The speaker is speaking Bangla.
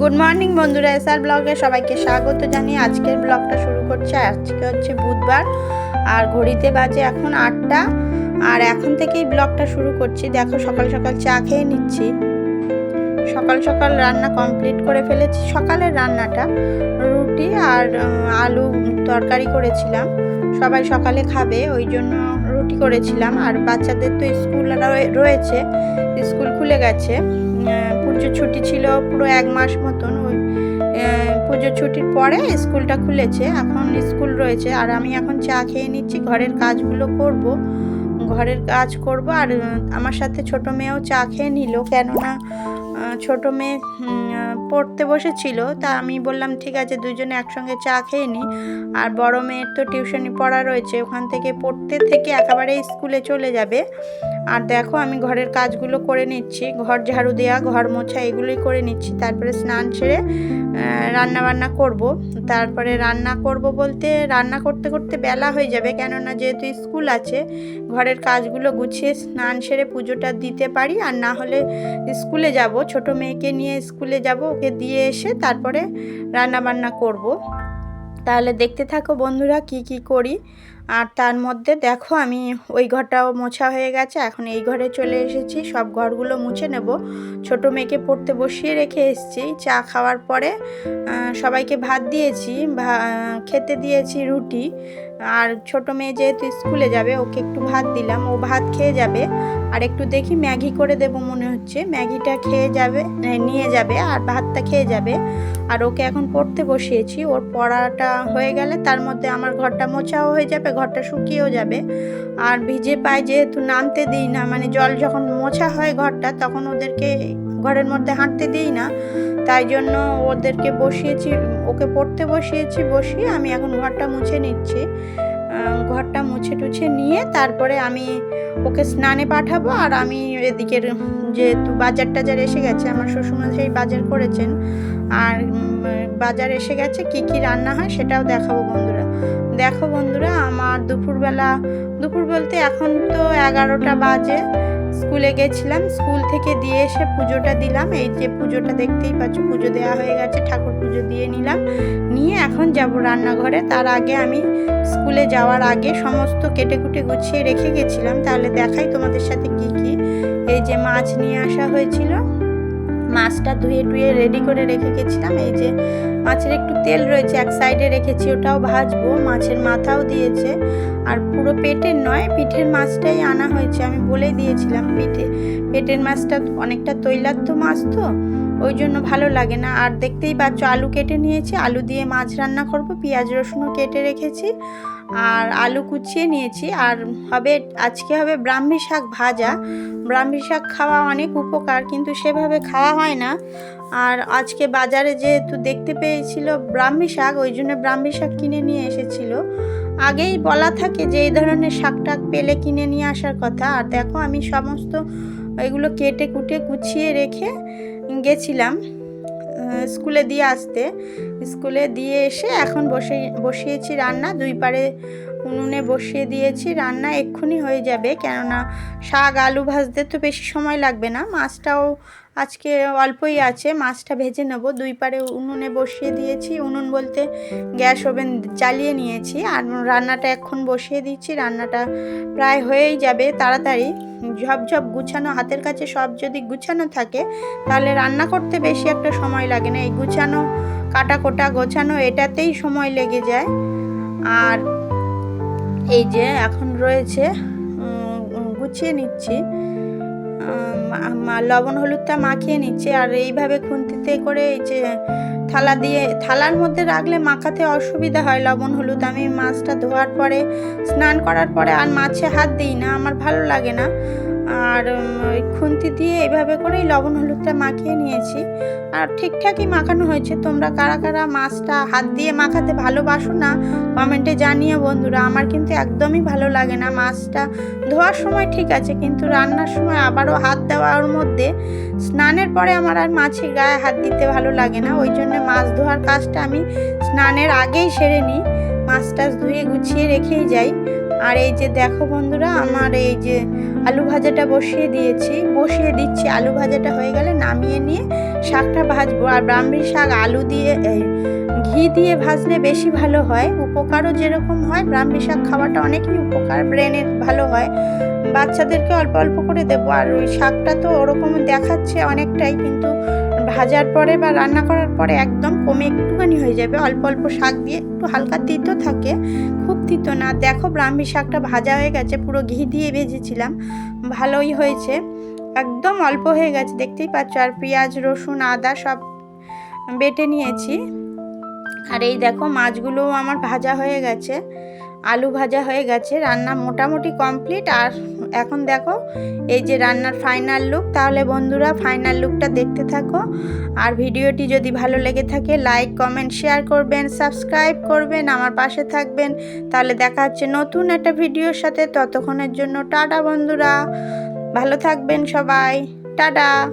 গুড মর্নিং বন্ধুরা এসআর ব্লগে সবাইকে স্বাগত জানিয়ে আজকের ব্লগটা শুরু করছে। আজকে হচ্ছে বুধবার আর ঘড়িতে বাজে এখন আটটা। আর এখন থেকেই ব্লগটা শুরু করছি। দেখো সকাল সকাল চা খেয়ে নিচ্ছি। সকাল সকাল রান্না কমপ্লিট করে ফেলেছি। সকালের রান্নাটা রুটি আর আলু তরকারি করেছিলাম। সবাই সকালে খাবে, ওই জন্য রুটি করেছিলাম। আর বাচ্চাদের তো স্কুল রয়ে- রয়েছে। স্কুল খুলে গেছে। পুজোর ছুটি ছিল পুরো এক মাস মতন ওই পুজো পুজোর ছুটির পরে স্কুলটা খুলেছে। এখন স্কুল রয়েছে আর আমি এখন চা খেয়ে নিচ্ছি, ঘরের কাজগুলো করব। ঘরের কাজ করব আর আমার সাথে ছোট মেয়েও চা খেয়ে নিল। কেননা ছোট মেয়ে পড়তে বসেছিল। তা আমি বললাম, ঠিক আছে, দুজনে একসঙ্গে চা খেয়ে নিই আর বড় মেয়ের তো টিউশনি পড়া রয়েছে, ওখান থেকে পড়তে থেকে একেবারে স্কুলে চলে যাবে। আর দেখো, আমি ঘরের কাজগুলো করে নিচ্ছি, ঘর ঝাড়ু দেওয়া ঘর মোছা, এগুলোই করে নিচ্ছি। তারপরে স্নান সেরে রান্না বান্না করব। তারপরে রান্না করব বলতে, রান্না করতে করতে বেলা হয়ে যাবে, কেননা যেহেতু স্কুল আছে, ঘরের কাজগুলো গুছিয়ে স্নান সেরে পুজোটা দিতে পারি। আর না হলে স্কুলে যাব ছোট মেয়েকে নিয়ে স্কুলে যাব, ওকে দিয়ে এসে তারপরে রান্না বান্না করব। তাহলে দেখতে থাকো বন্ধুরা কি কি করি। আর তার মধ্যে দেখো আমি ওই ঘরটাও মোছা হয়ে গেছে, এখন এই ঘরে চলে এসেছি, সব ঘরগুলো মুছে নেব। ছোট মেয়েকে পড়তে বসিয়ে রেখে এসেছি, চা খাওয়ার পরে সবাইকে ভাত দিয়েছি খেতে দিয়েছি রুটি। আর ছোট মেয়ে যেহেতু স্কুলে যাবে, ওকে একটু ভাত দিলাম। ও ভাত খেয়ে যাবে। আর একটু দেখি ম্যাগি করে দেব মনে হচ্ছে। ম্যাগিটা খেয়ে যাবে নিয়ে যাবে আর ভাতটা খেয়ে যাবে। আর ওকে এখন পড়তে বসিয়েছি। ওর পড়াটা হয়ে গেলে তার মধ্যে আমার ঘরটা মোছাও হয়ে যাবে, ঘরটা শুকিয়েও যাবে। আর ভিজে পায়ে যেহেতু নামতে দিই না মানে জল যখন মোছা হয় ঘরটা, তখন ওদেরকে ঘরের মধ্যে হাঁটতে দিই না। তাই জন্য ওদেরকে বসিয়েছি, ওকে পড়তে বসিয়েছি, বসিয়ে আমি এখন ঘরটা মুছে নিচ্ছি। ঘরটা মুছে টুছে নিয়ে তারপরে আমি ওকে স্নানে পাঠাবো আর আমি এদিকের যেহেতু বাজার টাজার এসে গেছে, আমার শ্বশুরমা সেই বাজার করেছেন, আর বাজার এসে গেছে, কি কি রান্না হয় সেটাও দেখাবো বন্ধুরা। দেখো বন্ধুরা, আমার দুপুরবেলা, দুপুর বলতে এখন তো এগারোটা বাজে স্কুলে গেছিলাম, স্কুল থেকে দিয়ে এসে পুজোটা দিলাম। এই যে পুজোটা দেখতেই পাচ্ছ, পুজো দেওয়া হয়ে গেছে, ঠাকুর পুজো দিয়ে নিলাম। নিয়ে এখন যাব রান্নাঘরে। তার আগে আমি স্কুলে যাওয়ার আগে সমস্ত কেটে কুটে গুছিয়ে রেখে গেছিলাম। তাহলে দেখাই তোমাদের সাথে কি কি। এই যে মাছ নিয়ে আসা হয়েছিল। মাছটা ধুয়ে টুয়ে রেডি করে রেখে গেছিলাম। এই যে মাছের একটু তেল রয়েছে, এক সাইডে রেখেছি, ওটাও ভাজবো। মাছের মাথাও দিয়েছে। আর পুরো পেটের নয়, পিঠের মাছটাই আনা হয়েছে। আমি বলেই দিয়েছিলাম পিঠে। পেটের মাছটা অনেকটা তৈলাক্ত মাছ তো ওই জন্য ভালো লাগে না। আর দেখতেই পাচ্ছ, আলু কেটে নিয়েছি। আলু দিয়ে মাছ রান্না করব, পেঁয়াজ রসুনও কেটে রেখেছি আর আলু কুচিয়ে নিয়েছি। আর হবে, আজকে হবে ব্রাহ্মী শাক ভাজা। ব্রাহ্মী শাক খাওয়া অনেক উপকার, কিন্তু সেভাবে খাওয়া হয় না। আর আজকে বাজারে যেহেতু দেখতে পেয়েছিল ব্রাহ্মী শাক, ওই জন্য ব্রাহ্মী শাক কিনে নিয়ে এসেছিল। আগেই বলা থাকে যে এই ধরনের শাক টাক পেলে কিনে নিয়ে আসার কথা। আর দেখো, আমি সমস্ত এগুলো কেটে কুটে গুছিয়ে রেখে গেছিলাম স্কুলে দিয়ে আসতে। স্কুলে দিয়ে এসে এখন বসে, বসিয়েছি রান্না। দুই পারে উনুনে বসিয়ে দিয়েছি। রান্না এক্ষুনি হয়ে যাবে, কেননা শাক, আলু ভাজতে তো বেশি সময় লাগবে না। মাছটাও আজকে অল্পই আছে, মাছটা ভেজে নেব। দুই পারে উনুনে বসিয়ে দিয়েছি। উনুন বলতে গ্যাস ওভেন জ্বালিয়ে নিয়েছি। আর রান্নাটা এখন বসিয়ে দিচ্ছি। রান্নাটা প্রায় হয়েই যাবে, তাড়াতাড়ি। ঝপঝপ গুছানো, হাতের কাছে সব যদি গুছানো থাকে, তাহলে রান্না করতে বেশি একটা সময় লাগে না। এই গুছানো কাটা কোটা গোছানো, এটাতেই সময় লেগে যায়। আর এই যে এখন রয়েছে গুছিয়ে নিচ্ছি। লবণ হলুদটা মাখিয়ে নিচ্ছে। আর এইভাবে খুন্তিতে করে এই যে থালা দিয়ে, থালার মধ্যে রাখলে মাখাতে অসুবিধা হয়। লবণ, হলুদ, আমি মাছটা ধোয়ার পরে, স্নান করার পরে আর মাছে হাত দিই না, আমার ভালো লাগে না। আর ওই খুন্তি দিয়ে এইভাবে করেই লবণ হলুদটা মাখিয়ে নিয়েছি। আর ঠিকঠাকই মাখানো হয়েছে। তোমরা কারা কারা মাছটা হাত দিয়ে মাখাতে ভালোবাসো না, কমেন্টে জানিও বন্ধুরা। আমার কিন্তু একদমই ভালো লাগে না মাছটা। ধোয়ার সময় ঠিক আছে, কিন্তু রান্নার সময় আবারও হাত দেওয়ার মধ্যে স্নানের পরে আমার আর মাছের গায়ে হাত দিতে ভালো লাগে না। ওই জন্য মাছ ধোয়ার কাজটা আমি স্নানের আগেই সেরে নিই। মাছ টাছ ধুয়ে গুছিয়ে রেখেই যাই। আর এই যে দেখো বন্ধুরা, আমার এই যে আলু ভাজাটা বসিয়ে দিয়েছি। বসিয়ে দিচ্ছি, আলু ভাজাটা হয়ে গেলে নামিয়ে নিয়ে শাকটা ভাজবো। আর ব্রাহ্মী শাক আলু দিয়ে ঘি দিয়ে ভাজলে বেশি ভালো হয়। উপকারও যেরকম হয় ব্রাহ্মী শাক খাওয়াটা অনেকই উপকার। ব্রেনের ভালো হয়। বাচ্চাদেরকে অল্প অল্প করে দেবো। আর ওই শাকটা তো ওরকম দেখাচ্ছে অনেকটাই, কিন্তু ভাজার পরে বা রান্না করার পরে একদম কমে একটুখানি হয়ে যাবে। অল্প অল্প শাক দিয়ে একটু হালকা তিতো থাকে, খুব তিতো না। দেখো ব্রাহ্মী শাকটা ভাজা হয়ে গেছে, পুরো ঘি দিয়ে ভেজেছিলাম। ভালোই হয়েছে। একদম অল্প হয়ে গেছে, দেখতেই পাচ্ছ। আর পেঁয়াজ, রসুন, আদা সব বেটে নিয়েছি। আর এই দেখো মাছগুলোও আমার ভাজা হয়ে গেছে। আলু ভাজা হয়ে গেছে, রান্না মোটামুটি কমপ্লিট আর এখন দেখো, এই যে রান্নার ফাইনাল লুক তাহলে বন্ধুরা ফাইনাল লুকটা দেখতে থাকো। আর ভিডিওটি যদি ভালো লেগে থাকে লাইক কমেন্ট শেয়ার করবেন সাবস্ক্রাইব করবেন, আমার পাশে থাকবেন। তাহলে দেখা হচ্ছে নতুন একটা ভিডিওর সাথে। ততক্ষণের জন্য টাটা বন্ধুরা। ভালো থাকবেন সবাই। টাটা।